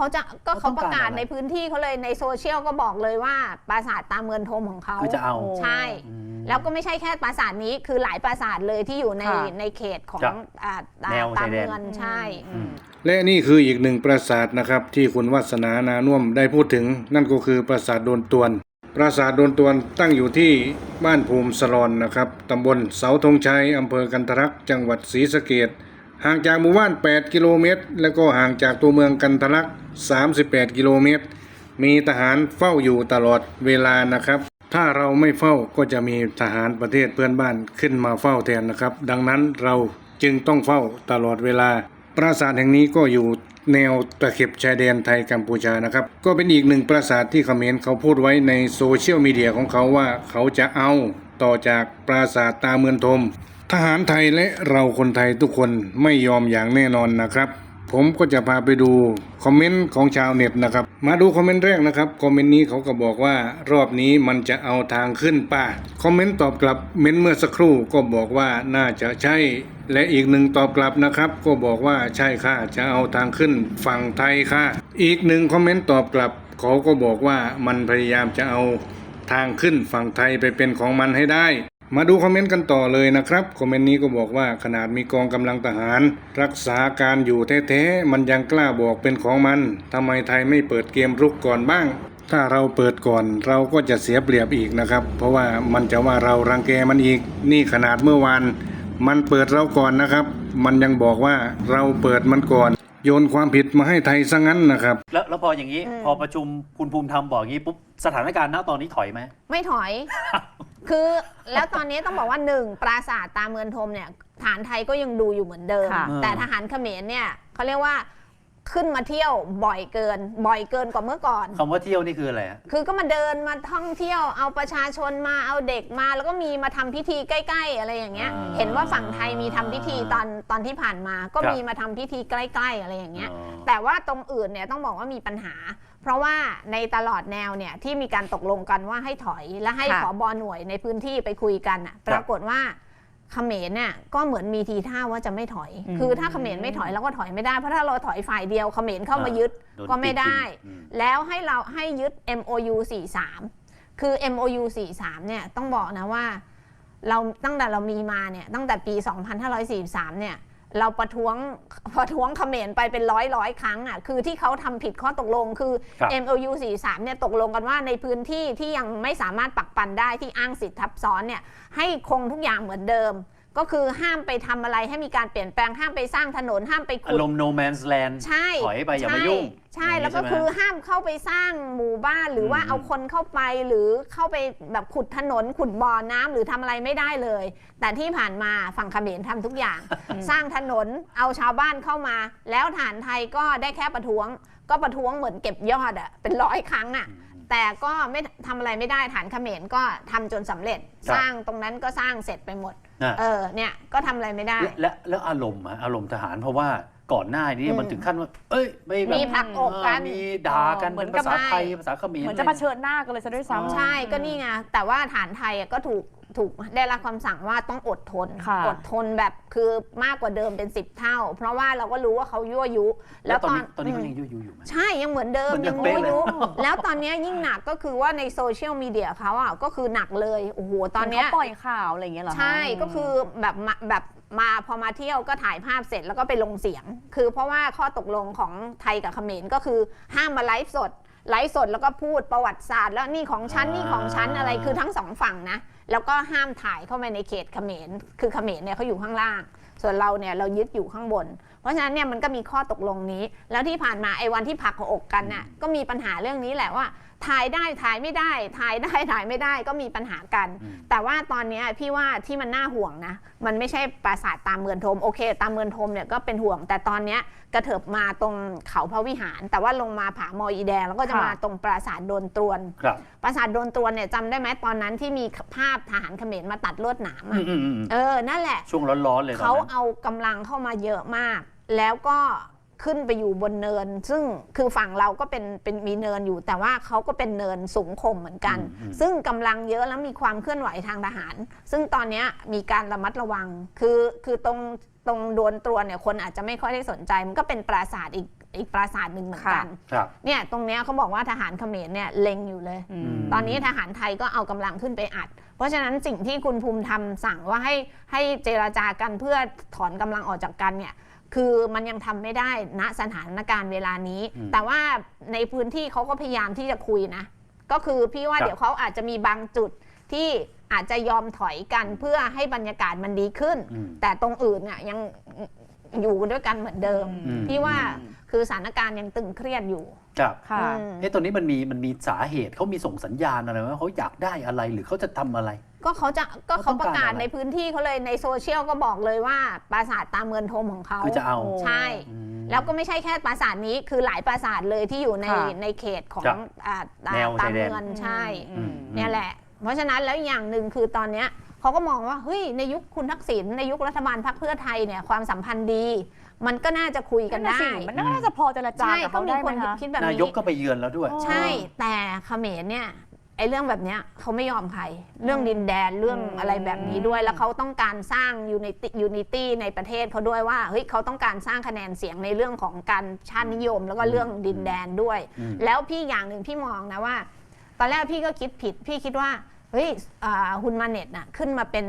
เขาจะก็เขาประกาศเขาต้องการอะไรในพื้นที่เขาเลยในโซเชียลก็บอกเลยว่าปราสาทตามเมือนทมของเขาคือจะเอา ใช่อืมแล้วก็ไม่ใช่แค่ปราสาทนี้คือหลายปราสาทเลยที่อยู่ในค่ะ ในเขตของครับอ่าแนวตามชายแดนเมืองใช่อืมและนี่คืออีกหนึ่งปราสาทนะครับที่คุณวัฒนานานุ่วมได้พูดถึง นั่นก็คือปราสาทโดนตวน ปราสาทโดนตวนตั้งอยู่ที่บ้านภูมิสลอนนะครับตำบลเสาธงชัยอำเภอกันทรักจังหวัดศรีสะเกด ห่างจากหมู่บ้าน 8 กิโลเมตร และก็ห่างจากตัวเมืองกันทรัก 38 กิโลเมตร มีทหารเฝ้าอยู่ตลอดเวลานะครับ ถ้าเราไม่เฝ้าก็จะมีทหารประเทศเพื่อนบ้านขึ้นมาเฝ้าแทนนะครับ ดังนั้นเราจึงต้องเฝ้าตลอดเวลา ปราสาทแห่งนี้ก็อยู่แนวตะเข็บชายแดนไทยกัมพูชานะครับ ก็เป็นอีกหนึ่งปราสาทที่เขมรเขาพูดไว้ในโซเชียลมีเดียของเขาว่าเขาจะเอา ต่อจากปราสาทตาเมือนทม ทหารไทยและเราคนไทยทุกคนไม่ยอมอย่างแน่นอนนะครับ ผมก็จะพาไปดูคอมเมนต์ของชาวเน็ตนะครับ มาดูคอมเมนต์แรกนะครับคอมเมนต์นี้เขาก็บอกว่ารอบนี้มันจะเอาทางขึ้นป่าคอมเมนต์ตอบกลับเม้นต์เมื่อสักครู่ก็บอกว่าน่าจะใช่และอีกหนึ่งตอบกลับนะครับ ก็บอกว่าใช่ค่ะจะเอาทางขึ้นฝั่งไทยค่ะ อีกหนึ่งคอมเมนต์ตอบกลับ เขาก็บอกว่ามันพยายามจะเอา ทางขึ้นฝั่งไทยไปเป็นของมันให้ได้ มาดูคอมเมนต์กันต่อเลยนะครับ คอมเมนต์นี้ก็บอกว่าขนาดมีกองกำลังทหาร รักษาการอยู่แท้ๆมันยังกล้าบอกเป็นของมันทำไมไทยไม่เปิดเกมรุกก่อนบ้าง ถ้าเราเปิดก่อนเราก็จะเสียเปรียบอีกนะครับ เพราะว่ามันจะว่าเรารังแกมันอีก นี่ขนาดเมื่อวานมันเปิดเราก่อนนะครับ มันยังบอกว่าเราเปิดมันก่อน โยนความผิดมาให้ไทยซะงั้นนะครับ แล้วแล้วพออย่างนี้ อืม พอประชุมคุณภูมิธรรมบอกอย่างนี้ปุ๊บสถานการณ์ณตอนนี้ถอยไหม ไม่ถอย คือแล้วตอนนี้ต้องบอกว่าหนึ่งปราสาทตามเมือนทมเนี่ยฐานไทยก็ยังดูอยู่เหมือนเดิม ค่ะ แต่ทหารเขมรเนี่ยเขาเรียกว่า ขึ้นมาเที่ยวบ่อยเกิน บ่อยเกินกว่าเมื่อก่อน คำว่าเที่ยวนี่คืออะไรฮะคือก็มาเดินมาท่องเที่ยวเอาประชาชนมาเอาเด็กมา แล้วก็มีมาทำพิธีใกล้ ๆ อะไรอย่างเงี้ยอ่าเห็นว่าฝั่งไทยมีทำพิธีตอนตอนที่ผ่านมา ก็ครับมีมาทำพิธีใกล้ ๆ อะไรอย่างเงี้ย อ๋อแต่ว่าตรงอื่นเนี่ยต้องบอกว่ามีปัญหา เพราะว่าในตลอดแนวเนี่ยที่มีการตกลงกันว่าให้ถอยและให้ค่ะ ขอบอหน่วยในพื้นที่ไปคุยกันอะปรากฏว่า เขมรเนี่ยก็เหมือนมีทีท่าว่าจะไม่ถอย อืมคือถ้าเขมรไม่ถอยเราก็ถอยไม่ได้ เพราะถ้าเราถอยฝ่ายเดียวเขมรเข้ามายึดโดนก็ไม่ได้ปิอืม แล้วให้เราให้ยึด MOU 43 คือ MOU 43เนี่ยต้องบอกนะว่า เราตั้งแต่เรามีมาเนี่ยตั้งแต่ปี 2543เนี่ย เราประท้วงประท้วงเขมรไปเป็นร้อยร้อยครั้งอะคือที่เขาทำผิดข้อตกลงคือ ครับ MOU 43เนี่ยตกลงกันว่าในพื้นที่ที่ยังไม่สามารถปักปันได้ที่อ้างสิทธิ์ทับซ้อนเนี่ยให้คงทุกอย่างเหมือนเดิม ก็คือห้ามไปทำอะไรให้มีการเปลี่ยนแปลงห้ามไปสร้างถนนห้ามไปอาขุดรมณ์ no man's land ใช่ถอยไปอย่ามายุ่ง ใช่อย่างนี้แล้วก็ใช่ไหมคือห้ามเข้าไปสร้างหมู่บ้านหรือว่าอืมเอาคนเข้าไปหรือเข้าไปแบบขุดถนนขุดบ่อน้ำหรือทำอะไรไม่ได้เลย แต่ที่ผ่านมาฝั่งเขมรทำทุกอย่าง สร้างถนนเอาชาวบ้านเข้ามา แล้วฐานไทยก็ได้แค่ประท้วง ก็ประท้วงเหมือนเก็บยอดอะเป็นร้อยครั้งอะ แต่ก็ไม่ทำอะไรไม่ได้ฐานเขมรก็ทำจนสำเร็จ ครับ สร้างตรงนั้นก็สร้างเสร็จไปหมดนะเออเนี่ยก็ทำอะไรไม่ได้ และและแล้วอารมณ์อะอารมณ์ทหารเพราะว่าก่อนหน้านี้อืมมันถึงขั้นว่า เอ้ยไม่แบบมีผลักอกกันเมีด่ากันเหมือนภาษากับไทยภาษาเขมร เหมือนจะเผชิญหน้ากันเลยซะด้วยอ๋อซ้ำ ใช่ก็นี่ไงแต่ว่าฐานไทยอะก็ถูก ถูกได้รับคำสั่งว่าต้องอดทน ค่ะ อดทนแบบคือมากกว่าเดิมเป็น 10 เท่า เพราะว่าเราก็รู้ว่าเขายั่วยุ แล้วตอนนี้ตอนนี้มเขายังยุ่ยอยู่ไหม ใช่ยังเหมือนเดิมเหมือนเดิยัมงเป๊ะยั่วยุเลย แล้วตอนเนี้ยยิ่งหนักก็คือว่าในโซเชียลมีเดียเขาอะก็คือหนักเลยโอ้โหตอนเนี้ย เขาปล่อยข่าวอะไรอย่างเงี้ยเหรอคะ ใช่ก็คือแบบมาแบบมาพอมาเที่ยวก็ถ่ายภาพเสร็จแล้วก็ไปลงเสียง คือเพราะว่าข้อตกลงของไทยกับเขมรก็คือห้ามมาไลฟ์สด ไลฟ์สดแล้วก็พูดประวัติศาสตร์ แล้วนี่ของฉันอ่านี่นี่ของฉันอะไรคือทั้งสองฝั่งนะ แล้วก็ห้ามถ่ายเข้ามาในเขตเขมรคือเขมรเนี่ยเขาอยู่ข้างล่าง ส่วนเราเนี่ยเรายึดอยู่ข้างบน เพราะฉะนั้นเนี่ยมันก็มีข้อตกลงนี้ แล้วที่ผ่านมาไอ้วันที่ผลักหัวอกกันน่ะก็มีปัญหาเรื่องนี้แหละว่าถ่ายได้ถ่ายไม่ได้ถ่ายได้ถ่ายไม่ได้ก็มีปัญหากันอืมแต่ว่าตอนเนี้ยพี่ว่าที่มันน่าห่วงนะ มันไม่ใช่ปราสาทตามเมือนทมโอเค ตามเมือนทมเนี่ยก็เป็นห่วง แต่ตอนเนี้ยกระเถิบมาตรงเขาพระวิหาร แต่ว่าลงมาผามอยอีแดง แล้วก็จะค่ะมาตรงปราสาทโดนตรวนครับปราสาทโดนตรวนเนี่ยจำได้ไหมตอนนั้นที่มีภาพทหารเขมรมาตัดลวดหนามอือะมอืมอืมเออนั่นแหละช่วงร้อนๆเลยตอนเขานั้นเอากำลังเข้ามาเยอะมาก แล้วก็ขึ้นไปอยู่บนเนิน ซึ่งคือฝั่งเราก็เป็นเป็นมีเนินอยู่ แต่ว่าเขาก็เป็นเนินสูงคมเหมือนกันอืมอืมซึ่งกำลังเยอะแล้วมีความเคลื่อนไหวทางทหาร ซึ่งตอนเนี้ยมีการระมัดระวัง คือคือตรงตรงโดนตรวนเนี่ยคนอาจจะไม่ค่อยได้สนใจ มันก็เป็นปราสาทอีก อีกปราสาทหนึ่งเหมือนกันครับ เนี่ยตรงเนี้ยเขาบอกว่าทหารเขมรเนี่ยเล็งอยู่เลย อือืมมตอนนี้ทหารไทยก็เอากำลังขึ้นไปอัด เพราะฉะนั้นสิ่งที่คุณภูมิธรรมสั่งว่าให้ให้เจราจากันเพื่อถอนกำลังออกจากกันเนี่ยคือมันยังทำไม่ได้ณสถานการณ์เวลานี้ อืมแต่ว่าในพื้นที่เขาก็พยายามที่จะคุยนะ ก็คือพี่ว่าครับ เดี๋ยวเขาอาจจะมีบางจุดที่อาจจะยอมถอยกันเพื่อให้บรรยากาศมันดีขึ้น อืม แต่ตรงอื่นเนี่ยยังอยู่ด้วยกันเหมือนเดิม อืม พี่ว่า คือสถานการณ์ยังตึงเครียดอยู่ ครับค่ะอืม เอ๊ะตอนนี้มันมีมันมีสาเหตุเขามีส่งสัญญาณอะไรไหมว่าเขาอยากได้อะไรหรือเขาจะทำอะไร ก็เขาจะก็เขาเขาต้องประกาศการอะไร ในพื้นที่เขาเลยในโซเชียลก็บอกเลยว่าปราสาทตามเมือนโทมของเขาคือจะเอาโอ้ใช่ อืม แล้วก็ไม่ใช่แค่ปราสาทนี้คือหลายปราสาทเลยที่อยู่ในค่ะ ในเขตของครับอ่าอ่าแนวตามชายแดนเมืองใช่ อืม เนี่ยแหละ เพราะฉะนั้นแล้วอย่างหนึ่งคือตอนเนี้ยเขาก็มองว่าเฮ้ยในยุคคุณทักษิณในยุครัฐบาลพรรคเพื่อไทยเนี่ยความสัมพันธ์ดี มันก็น่าจะคุยกันนั่นได้น่ะสิมันน่าจะพอเจรจาใช่กับก็เขามีได้คไหมนคะ คิดแบบนานี้ยกก็ไปเยือนแล้วด้วยโอ้ใช่ แต่เขมรเนี่ยไอ้เรื่องแบบเนี้ยเขาไม่ยอมใคร เรื่องดินแดนเรื่องอืม อะไรแบบนี้ด้วย แล้วเขาต้องการสร้างยูนิตี้ยูนิตี้ในประเทศเขาด้วยว่าเฮ้ยเขาต้องการสร้างคะแนนเสียงในเรื่องของการชาตินิยม แล้วก็เรื่องดินแดนด้วย อืม แล้วพี่อย่างหนึ่งพี่มองนะว่า ตอนแรกพี่ก็คิดผิด พี่คิดว่าเฮ้ยอ่าฮุนมาเน็ตน่ะขึ้นมาเป็น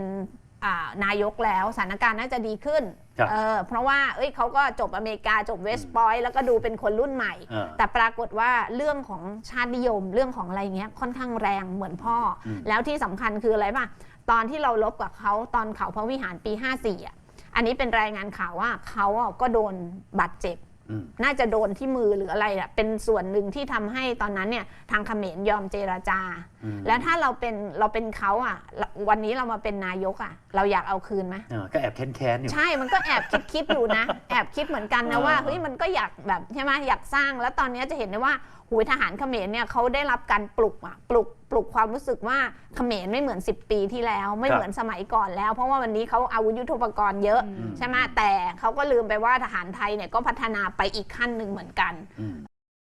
อ่านายกแล้วสถานการณ์น่าจะดีขึ้นครับเออเพราะว่าเอ้ยเขาก็จบอเมริกาจบเวสต์พอยต์แล้วก็ดูเป็นคนรุ่นใหม่ เออแต่ปรากฏว่าเรื่องของชาตินิยมเรื่องของอะไรเงี้ยค่อนข้างแรงเหมือนพ่ออม แล้วที่สำคัญคืออะไรป่ะ ตอนที่เราลบกับเขาตอนเขาพระวิหารปี 54อะอันนี้เป็นรายงานข่าวว่าเขาอะก็โดนบาดเจ็บ อืม น่าจะโดนที่มือหรืออะไรอะเป็นส่วนหนึ่งที่ทำให้ตอนนั้นเนี่ยทางเขมรยอมเจราจาอืม แล้วถ้าเราเป็นเราเป็นเขาอะ วันนี้เรามาเป็นนายกอะ เราอยากเอาคืนไหมเออก็แอบแค้นๆอยู่ ใช่ มันก็แอบคิดคิดอยู่นะ แอบคิดเหมือนกันนะว่าเฮ้ยมันก็อยากแบบใช่ไหมอยากสร้าง แล้วตอนนี้จะเห็นได้ว่าหูยทหารเขมรเนี่ยเขาได้รับการปลุกอะปลุกปลุกความรู้สึกว่าเขมรไม่เหมือน 10 ปีที่แล้ว ไม่ครับเหมือนสมัยก่อนแล้ว เพราะว่าวันนี้เขาอาวุธยุทโธปกรณ์เยอะอืมใช่ไหมแต่เขาก็ลืมไปว่าทหารไทยเนี่ยก็พัฒนาไปอีกขั้นหนึ่งเหมือนกันอืม